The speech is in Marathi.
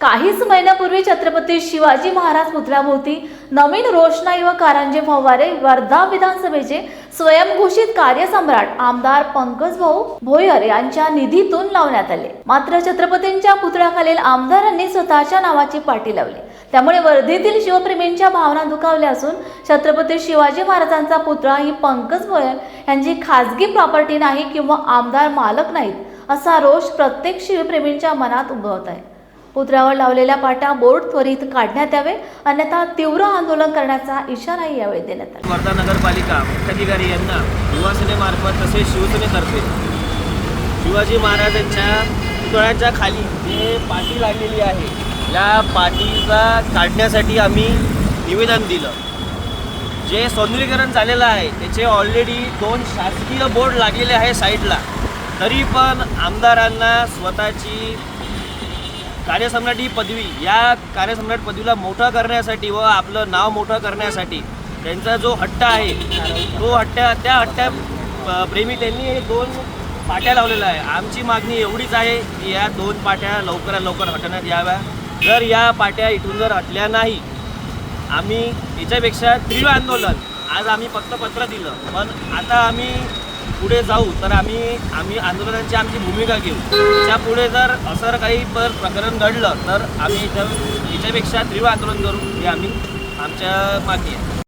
काहीच महिन्यापूर्वी छत्रपती शिवाजी महाराज पुतळ्याभोवती नवीन रोषणाई व कारंजे फव्वारे वर्धा विधानसभेचे स्वयंघोषित कार्यसम्राट आमदार पंकज भाऊ भोयर यांच्या निधीतून लावण्यात आले. मात्र छत्रपतींच्या पुतळ्याखालील आमदारांनी स्वतःच्या नावाची पाटी लावली. त्यामुळे वर्धेतील शिवप्रेमींच्या भावना दुखावल्या असून छत्रपती शिवाजी महाराजांचा पुतळा ही पंकज भोयर यांची खासगी प्रॉपर्टी नाही किंवा आमदार मालक नाहीत असा रोष प्रत्येक शिवप्रेमींच्या मनात उद्भवत आहे. पुतळ्यावर लावलेल्या पाट्या बोर्ड त्वरित काढण्यात यावे अन्यथा तीव्र आंदोलन करण्याचा इशाराही यावेळी देण्यात आला. वर्धा नगरपालिका मुख्याधिकारी यांना युवासेनेमार्फत तसेच शिवसेनेतर्फे शिवाजी महाराजांच्या पुतळ्याच्या खाली जे पाटी लागलेली आहे या पाटीचा काढण्यासाठी आम्ही निवेदन दिलं. जे सौंदर्यीकरण झालेलं आहे त्याचे ऑलरेडी दोन शासकीय बोर्ड लागलेले आहे साईडला. तरी पण आमदारांना स्वतःची कार्यसम्राट ही पदवी या कार्यसम्राट पदवीला मोठं करण्यासाठी व आपलं नाव मोठं करण्यासाठी त्यांचा जो हट्ट आहे तो हट्ट्या त्या हट्ट्या प्रेमी त्यांनी हे दोन पाट्या लावलेल्या आहे आमची मागणी एवढीच आहे की या दोन पाट्या लवकरात लवकर हटवण्यात याव्या. जर या पाट्या इथून जर हटल्या नाही आम्ही याच्यापेक्षा तीव्र आंदोलन आज आम्ही फक्त पत्र दिलं. पण आता आम्ही पुढे जाऊ तर आम्ही आम्ही आंदोलनाची आमची भूमिका घेऊ. त्या पुढे जर असं काही पर प्रकरण घडलं तर आम्ही इथं याच्यापेक्षा तीव्र आंदोलन करू हे आम्ही आमच्या मागणी आहे.